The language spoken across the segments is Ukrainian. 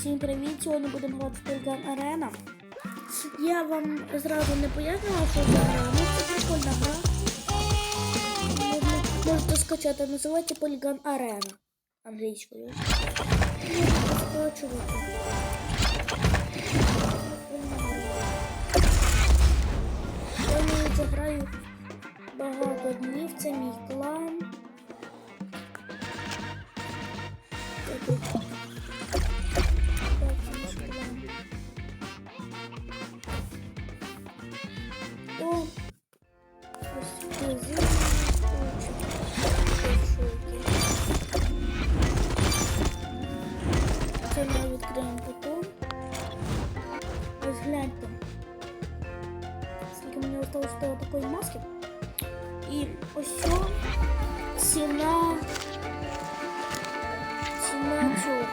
Всім привіт! Сьогодні будемо грати в Polygon Arena. Я вам зразу не пояснювала, що за гра. Ну, це прикольна гра. Можете скачати, називається Polygon Arena англійською. Скачувати. Я в неї вже граю багато днів. Це мій клан. Це тут. До такої маски. І ось ціна ціна цього,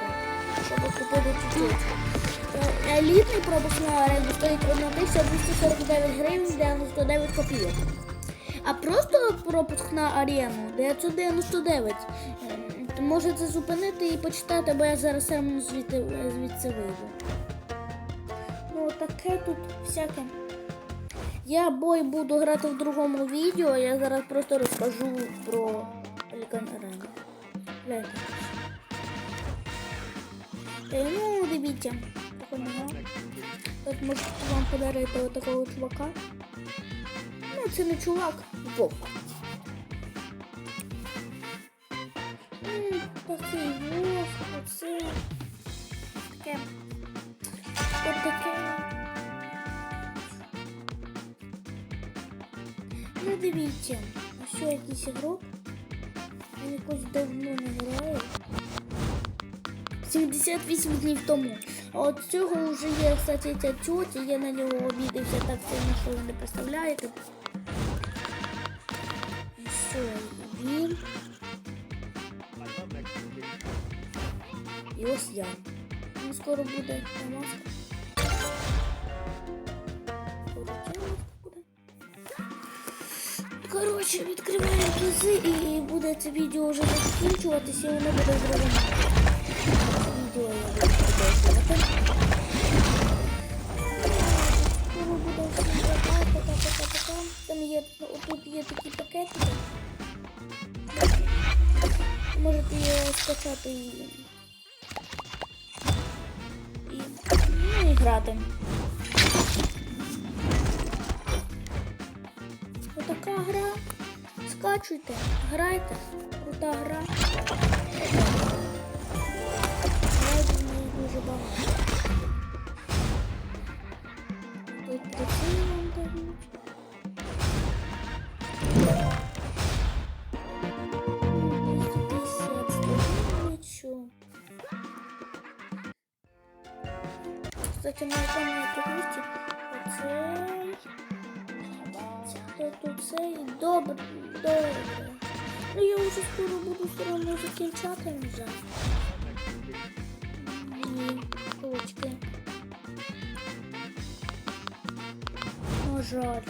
щоб купити чуть-чуть. Е, Елітний пропуск на арені стоїть 1249 гривень 99 копійок. А просто пропуск на арену 999. Е, то Можете зупинити і почитати, бо я зараз сам звідти, звідси вийду. Ну, таке тут всяке. Я бой буду грати в другому відео, я зараз просто розкажу про Pelican Arena. Ну, дивіться. Тут можу вам подарити отакого чувака. Ну, це не чувак, вовк. Такий вовк, оце. Таке. От таке. Ну, дивіться, ось що якийсь ігрок. Він якось давно не грає. 78 днів тому. А от цього вже є, кстати, ця тьотя, я на нього обідався так сильно, що ви не представляєте. Що, він. І ось я. Ну, скоро буде маска. Коротше, відкриваємо призи і буде це відео вже закінчуватися, і воно буде пока. Там є, отут є такі пакетики. Можете його скачати і, і, ну, і грати. Скачуйте, грайте. Крута гра. Грайте в неї дуже багато. Тут працює вам дають. 250 стоїть, нічого. Кстати, на якому місці оцей. Це тут цей добре, добре. Ну я вже скоро буду все одно закінчати вже. Ні, точки. На жаль.